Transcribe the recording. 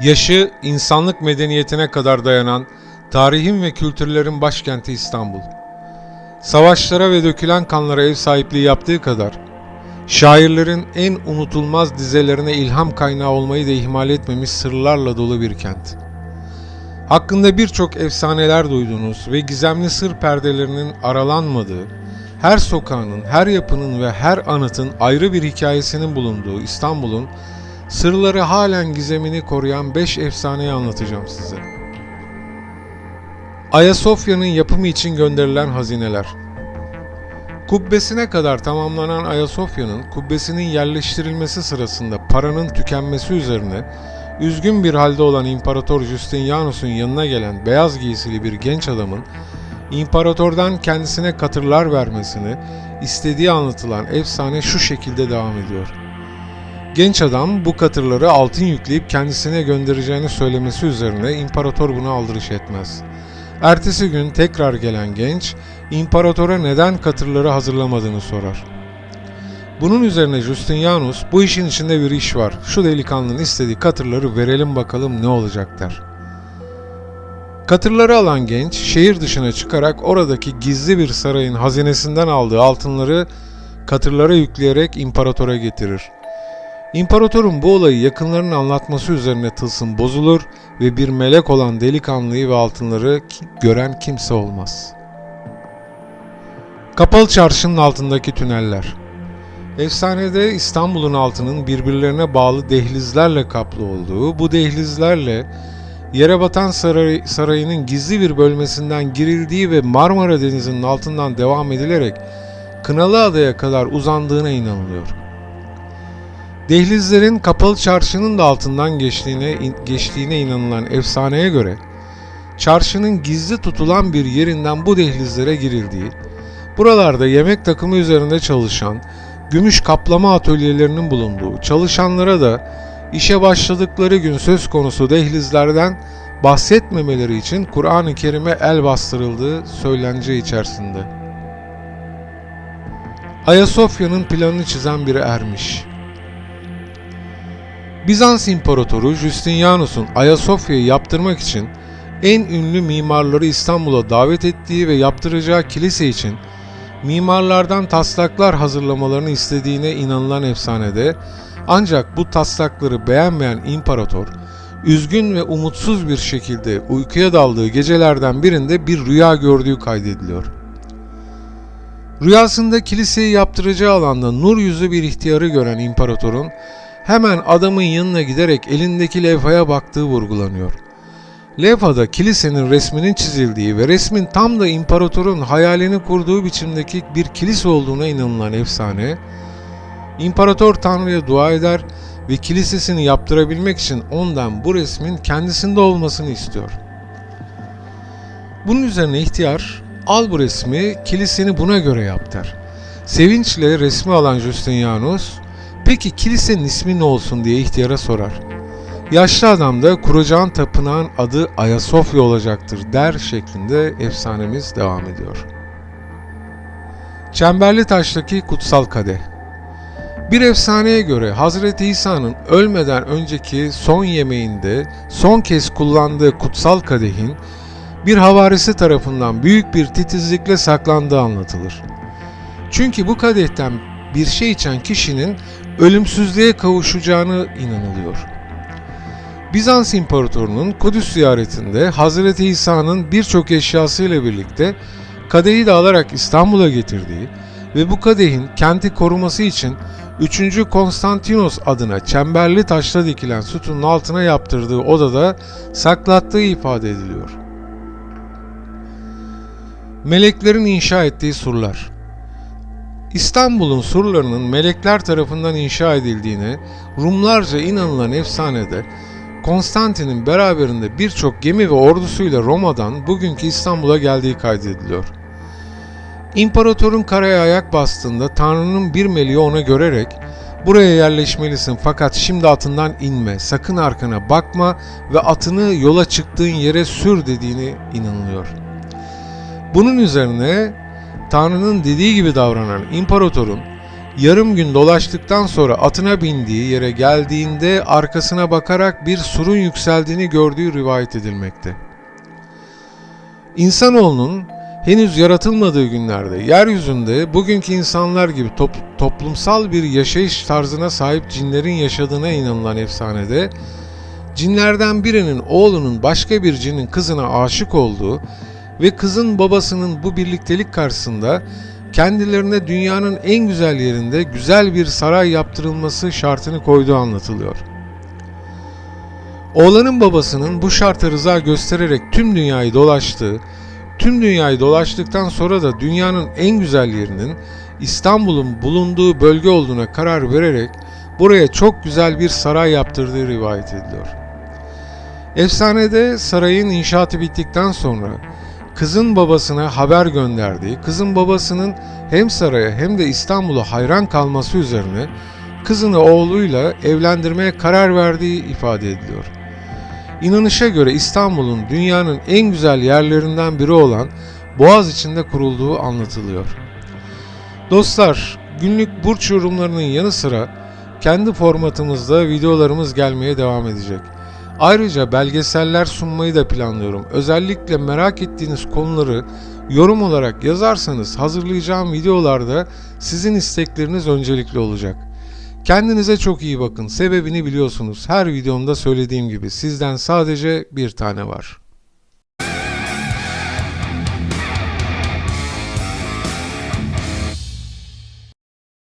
Yaşı insanlık medeniyetine kadar dayanan tarihin ve kültürlerin başkenti İstanbul. Savaşlara ve dökülen kanlara ev sahipliği yaptığı kadar, şairlerin en unutulmaz dizelerine ilham kaynağı olmayı da ihmal etmemiş sırlarla dolu bir kent. Hakkında birçok efsaneler duyduğunuz ve gizemli sır perdelerinin aralanmadığı, her sokağının, her yapının ve her anıtın ayrı bir hikayesinin bulunduğu İstanbul'un sırları halen gizemini koruyan 5 efsaneyi anlatacağım size. Ayasofya'nın yapımı için gönderilen hazineler. Kubbesine kadar tamamlanan Ayasofya'nın kubbesinin yerleştirilmesi sırasında paranın tükenmesi üzerine üzgün bir halde olan İmparator Justinianus'un yanına gelen beyaz giysili bir genç adamın imparatordan kendisine katırlar vermesini istediği anlatılan efsane şu şekilde devam ediyor. Genç adam bu katırları altın yükleyip kendisine göndereceğini söylemesi üzerine imparator buna aldırış etmez. Ertesi gün tekrar gelen genç, imparatora neden katırları hazırlamadığını sorar. Bunun üzerine Justinianus, bu işin içinde bir iş var, şu delikanlının istediği katırları verelim bakalım ne olacak der. Katırları alan genç, şehir dışına çıkarak oradaki gizli bir sarayın hazinesinden aldığı altınları katırlara yükleyerek imparatora getirir. İmparatorun bu olayı yakınlarının anlatması üzerine tılsım bozulur ve bir melek olan delikanlıyı ve altınları gören kimse olmaz. Kapalı çarşının altındaki tüneller. Efsanede İstanbul'un altının birbirlerine bağlı dehlizlerle kaplı olduğu, bu dehlizlerle yere batan saray, sarayının gizli bir bölmesinden girildiği ve Marmara Denizi'nin altından devam edilerek Kınalıada'ya kadar uzandığına inanılıyor. Dehlizlerin kapalı çarşının da altından geçtiğine, in- geçtiğine inanılan efsaneye göre, çarşının gizli tutulan bir yerinden bu dehlizlere girildiği, buralarda yemek takımı üzerinde çalışan, gümüş kaplama atölyelerinin bulunduğu, çalışanlara da işe başladıkları gün söz konusu dehlizlerden bahsetmemeleri için Kur'an-ı Kerim'e el bastırıldığı söylence içerisinde. Ayasofya'nın planını çizen biri ermiş. Bizans İmparatoru Justinianus'un Ayasofya'yı yaptırmak için en ünlü mimarları İstanbul'a davet ettiği ve yaptıracağı kilise için mimarlardan taslaklar hazırlamalarını istediğine inanılan efsanede ancak bu taslakları beğenmeyen imparator üzgün ve umutsuz bir şekilde uykuya daldığı gecelerden birinde bir rüya gördüğü kaydediliyor. Rüyasında kiliseyi yaptıracağı alanda nur yüzlü bir ihtiyarı gören imparatorun hemen adamın yanına giderek elindeki levhaya baktığı vurgulanıyor. Levhada kilisenin resminin çizildiği ve resmin tam da imparatorun hayalini kurduğu biçimdeki bir kilise olduğuna inanılan efsane, İmparator Tanrı'ya dua eder ve kilisesini yaptırabilmek için ondan bu resmin kendisinde olmasını istiyor. Bunun üzerine ihtiyar, al bu resmi, kiliseni buna göre yap der. Sevinçle resmi alan Justinianus, peki kilisenin ismi ne olsun diye ihtiyara sorar. Yaşlı adam da kuracağın tapınağın adı Ayasofya olacaktır der şeklinde efsanemiz devam ediyor. Çemberli Taş'taki Kutsal Kadeh bir efsaneye göre Hazreti İsa'nın ölmeden önceki son yemeğinde son kez kullandığı kutsal kadehin bir havarisi tarafından büyük bir titizlikle saklandığı anlatılır. Çünkü bu kadehten bir şey içen kişinin ölümsüzlüğe kavuşacağını inanılıyor. Bizans İmparatorluğu'nun Kudüs ziyaretinde Hazreti İsa'nın birçok eşyasıyla birlikte kadehi de alarak İstanbul'a getirdiği ve bu kadehin kenti koruması için 3. Konstantinos adına çemberli taşla dikilen sütunun altına yaptırdığı odada saklattığı ifade ediliyor. Meleklerin inşa ettiği surlar İstanbul'un surlarının melekler tarafından inşa edildiğine Rumlarca inanılan efsanede Konstantin'in beraberinde birçok gemi ve ordusuyla Roma'dan bugünkü İstanbul'a geldiği kaydediliyor. İmparatorun karaya ayak bastığında Tanrı'nın bir meleği ona görerek buraya yerleşmelisin fakat şimdi atından inme, sakın arkana bakma ve atını yola çıktığın yere sür dediğini inanılıyor. Bunun üzerine Tanrı'nın dediği gibi davranan imparatorun Yarım gün dolaştıktan sonra atına bindiği yere geldiğinde arkasına bakarak bir surun yükseldiğini gördüğü rivayet edilmekte. İnsanoğlunun henüz yaratılmadığı günlerde yeryüzünde bugünkü insanlar gibi top- toplumsal bir yaşayış tarzına sahip cinlerin yaşadığına inanılan efsanede cinlerden birinin oğlunun başka bir cinin kızına aşık olduğu ve kızın babasının bu birliktelik karşısında kendilerine dünyanın en güzel yerinde güzel bir saray yaptırılması şartını koyduğu anlatılıyor. Oğlanın babasının bu şarta rıza göstererek tüm dünyayı dolaştığı, tüm dünyayı dolaştıktan sonra da dünyanın en güzel yerinin İstanbul'un bulunduğu bölge olduğuna karar vererek buraya çok güzel bir saray yaptırdığı rivayet ediliyor. Efsanede sarayın inşaatı bittikten sonra kızın babasına haber gönderdiği, kızın babasının hem saraya hem de İstanbul'a hayran kalması üzerine kızını oğluyla evlendirmeye karar verdiği ifade ediliyor. İnanışa göre İstanbul'un dünyanın en güzel yerlerinden biri olan Boğaz içinde kurulduğu anlatılıyor. Dostlar, günlük burç yorumlarının yanı sıra kendi formatımızda videolarımız gelmeye devam edecek. Ayrıca belgeseller sunmayı da planlıyorum. Özellikle merak ettiğiniz konuları yorum olarak yazarsanız hazırlayacağım videolarda sizin istekleriniz öncelikli olacak. Kendinize çok iyi bakın. Sebebini biliyorsunuz. Her videomda söylediğim gibi sizden sadece bir tane var.